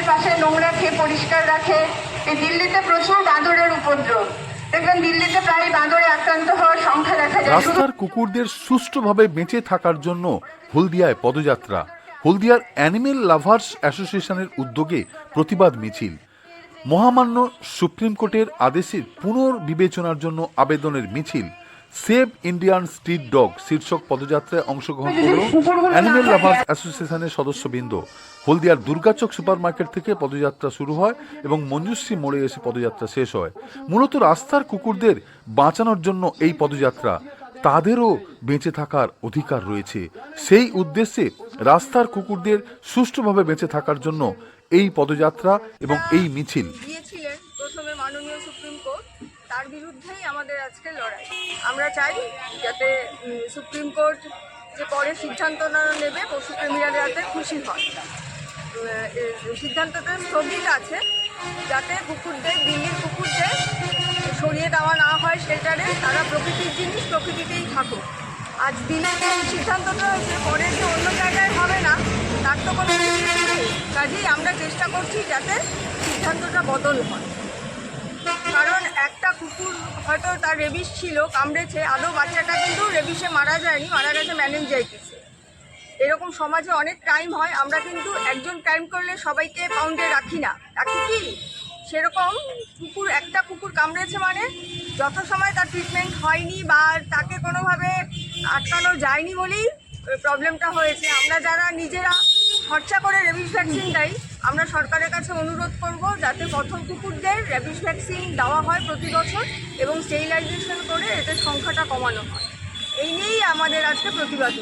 রাস্তাঘাটের পাশে নোংরা খেয়ে পরিষ্কার রাখে। দিল্লিতে প্রচুর বাঁদরের উপদ্রব। রাস্তার কুকুরদের সুষ্ঠুভাবে বেঁচে থাকার জন্য হলদিয়ায় পদযাত্রা। হলদিয়ার অ্যানিমেল লাভার্স অ্যাসোসিয়েশনের উদ্যোগে প্রতিবাদ মিছিল। মহামান্য সুপ্রিম কোর্টের আদেশের পুনর্বিবেচনার জন্য আবেদনের মিছিল। সেভ ইন্ডিয়ান স্ট্রিট ডগ শীর্ষক পদযাত্রায় অংশগ্রহণ করল অ্যানিমেল লাভার্স অ্যাসোসিয়েশনের সদস্যবৃন্দ। হলদিয়ার দুর্গাচক সুপারমার্কেট থেকে পদযাত্রা শুরু হয় এবং মঞ্জুশ্রী মোড়ে এসে পদযাত্রা শেষ হয়। মূলত রাস্তার কুকুরদের বাঁচানোর জন্য এই পদযাত্রা। তাদেরও বেঁচে থাকার অধিকার রয়েছে। সেই উদ্দেশ্যে রাস্তার কুকুরদের সুষ্ঠুভাবে বেঁচে থাকার জন্য এই পদযাত্রা এবং এই মিছিল। প্রথমে মাননীয় সুপ্রিম কোর্ট। তার বিরুদ্ধেই আমাদের আজকে লড়াই। আমরা চাই যাতে সুপ্রিম কোর্ট যে পরে সিদ্ধান্ত না নেবে, পশুপ্রেমীরা যাতে খুশি হয় সিদ্ধান্তটা স্থগিত আছে, যাতে কুকুরদের দিল্লির কুকুরদের সরিয়ে দেওয়া না হয় শেল্টারে, তারা প্রকৃতির জিনিস প্রকৃতিতেই থাকুক। আজ দিনে যে সিদ্ধান্তটা হচ্ছে পরে যে অন্য জায়গায় হবে না, তার তো কোনো কাজেই আমরা চেষ্টা করছি যাতে সিদ্ধান্তটা বদল হয়। একটা কুকুর হয়তো তার রেবিস ছিল, কামড়েছে। আদৌ বাচ্চাটা কিন্তু রেবিসে মারা যায়নি, মারা গেছে ম্যানেঞ্জাইটিসে এরকম সমাজে অনেক ক্রাইম হয়, আমরা কিন্তু একজন ক্রাইম করলে সবাইকে পাউন্ডে রাখি না। রাখি কি? সেরকম কুকুর, একটা কুকুর কামড়েছে মানে যথাসময় তার ট্রিটমেন্ট হয়নি বা তাকে কোনোভাবে আটকানো যায়নি বলেই প্রবলেমটা হয়েছে। আমরা যারা নিজেরা খরচা করে রেবিস ভ্যাকসিন দেয়। আমরা সরকারের কাছে অনুরোধ করব যাতে পথর কুকুরদের রেবিস ভ্যাকসিন দেওয়া হয় প্রতি বছর এবং স্টেরিলাইজেশন করে এদের সংখ্যাটা কমানো হয়। এই নিয়েই আমাদের আজকে প্রতিবাদ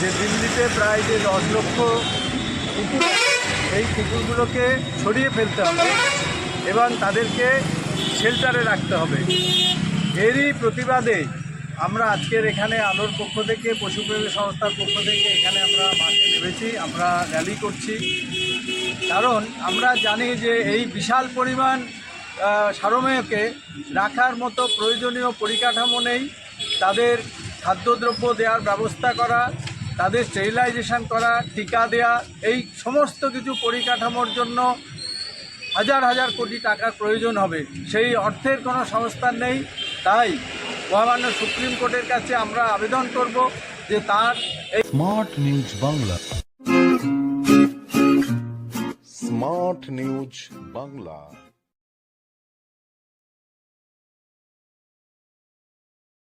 যে দিল্লিতে প্রায় যে দশ লক্ষ কুকুর এই কুকুরগুলোকে ছড়িয়ে ফেলতে হবে এবং তাদেরকে শেল্টারে রাখতে হবে। এরই প্রতিবাদে আমরা আজকের এখানে আলোর পক্ষ থেকে পশুপ্রেমী সংস্থার পক্ষ থেকে এখানে আমরা মাঠে নেমেছি, আমরা র্যালি করছি। কারণ আমরা জানি যে এই বিশাল পরিমাণ সারমেয়কে রাখার মতো প্রয়োজনীয় পরিকাঠামো নেই। তাদের খাদ্যদ্রব্য দেওয়ার ব্যবস্থা করা, তাদের স্টেরিলাইজেশন করা, টিকা দেয়া, এই সমস্ত কিছু পরিকাঠামোর জন্য হাজার হাজার কোটি টাকার প্রয়োজন হবে। সেই অর্থের কোনো সংস্থান নেই। তাই মহামান্য সুপ্রিম কোর্টের কাছে আমরা আবেদন করব যে তার smart news Bangla. Smart news Bangla.